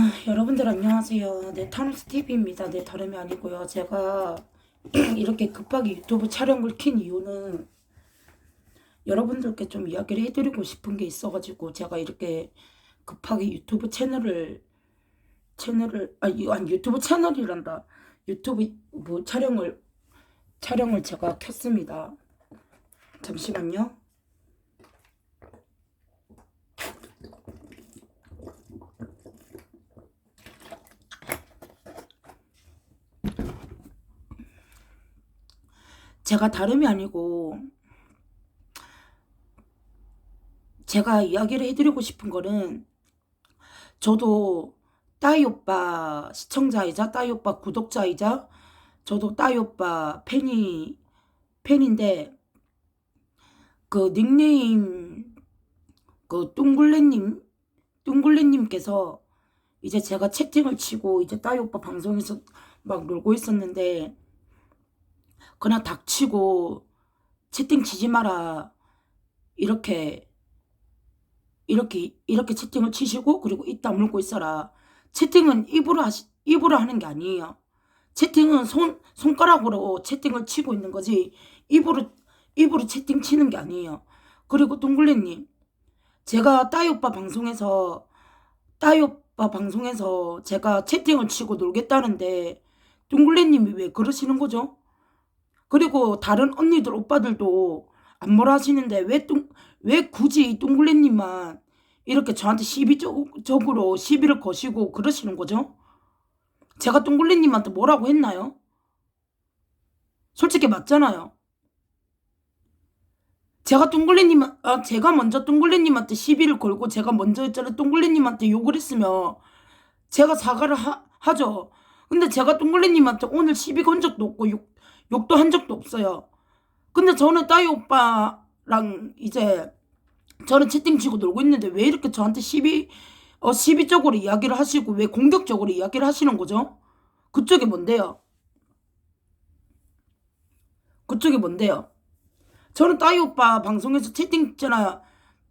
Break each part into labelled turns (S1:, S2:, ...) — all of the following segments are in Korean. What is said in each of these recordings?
S1: 아, 여러분들 안녕하세요. 네, 타노스 TV입니다. 네, 다름이 아니고요. 제가 이렇게 급하게 유튜브 촬영을 킨 이유는 여러분들께 좀 이야기를 해드리고 싶은 게 있어가지고 제가 이렇게 급하게 유튜브 채널을 채널을 아, 유- 아니 유튜브 채널이란다. 유튜브 뭐 촬영을 촬영을 제가 켰습니다. 잠시만요. 제가 다름이 아니고 제가 이야기를 해드리고 싶은 거는 저도 따이 오빠 시청자이자 따이 오빠 구독자이자 저도 따이 오빠 팬이 팬인데 그 닉네임 그 뚱굴레님 뚱굴레님께서 이제 제가 채팅을 치고 이제 따이 오빠 방송에서 막 놀고 있었는데 그냥 닥치고 채팅 치지 마라. 이렇게 이렇게 이렇게 채팅을 치시고 그리고 입 다물고 있어라. 채팅은 입으로 하시 입으로 하는 게 아니에요. 채팅은 손 손가락으로 채팅을 치고 있는 거지 입으로 입으로 채팅 치는 게 아니에요. 그리고 둥글레님 제가 따이 오빠 방송에서 따이 오빠 방송에서 제가 채팅을 치고 놀겠다는데 둥글레님이 왜 그러시는 거죠? 그리고 다른 언니들 오빠들도 안 뭐라 하시는데 왜, 뚱, 왜 굳이 뚱굴레님만 이렇게 저한테 시비적으로 시비를 거시고 그러시는 거죠? 제가 뚱굴레님한테 뭐라고 했나요? 솔직히 맞잖아요. 제가 뚱굴레님, 아, 제가 먼저 뚱굴레님한테 시비를 걸고 제가 먼저 있잖아 뚱굴레님한테 욕을 했으면 제가 사과를 하, 하죠. 근데 제가 뚱굴레님한테 오늘 시비 건 적도 없고 욕, 욕도 한 적도 없어요. 근데 저는 따이 오빠랑 이제 저는 채팅 치고 놀고 있는데 왜 이렇게 저한테 시비 어 시비적으로 이야기를 하시고 왜 공격적으로 이야기를 하시는 거죠? 그쪽이 뭔데요? 그쪽이 뭔데요? 저는 따이 오빠 방송에서 채팅 있잖아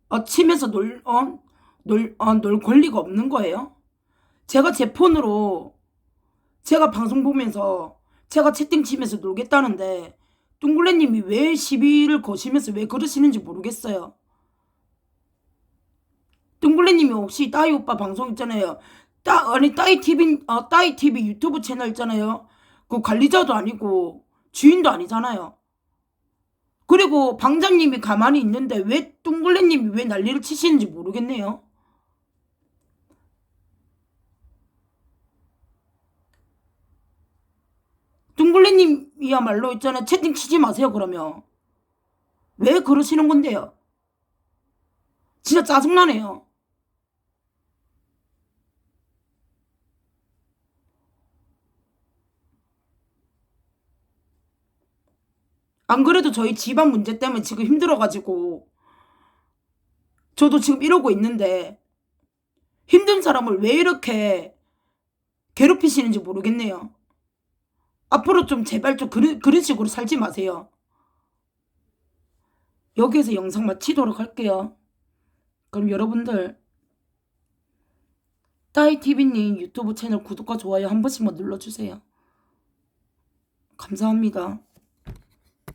S1: 어, 치면서 놀, 어, 놀, 어, 놀 권리가 없는 거예요? 제가 제 폰으로 제가 방송 보면서 제가 채팅 치면서 놀겠다는데 뚱굴레님이 왜 시비를 거시면서 왜 그러시는지 모르겠어요. 뚱굴레님이 혹시 따이 오빠 방송 있잖아요. 따 아니 따이 TV 어 따이 TV 유튜브 채널 있잖아요. 그 관리자도 아니고 주인도 아니잖아요. 그리고 방장님이 가만히 있는데 왜 뚱굴레님이 왜 난리를 치시는지 모르겠네요. 뚱굴레님 이야말로 있잖아 채팅 치지 마세요 그러면 왜 그러시는 건데요? 진짜 짜증나네요. 안 그래도 저희 집안 문제 때문에 지금 힘들어가지고 저도 지금 이러고 있는데 힘든 사람을 왜 이렇게 괴롭히시는지 모르겠네요. 앞으로 좀 제발 좀 그런, 그런 식으로 살지 마세요. 여기에서 영상 마치도록 할게요. 그럼 여러분들 따이TV님 유튜브 채널 구독과 좋아요 한 번씩만 눌러주세요. 감사합니다.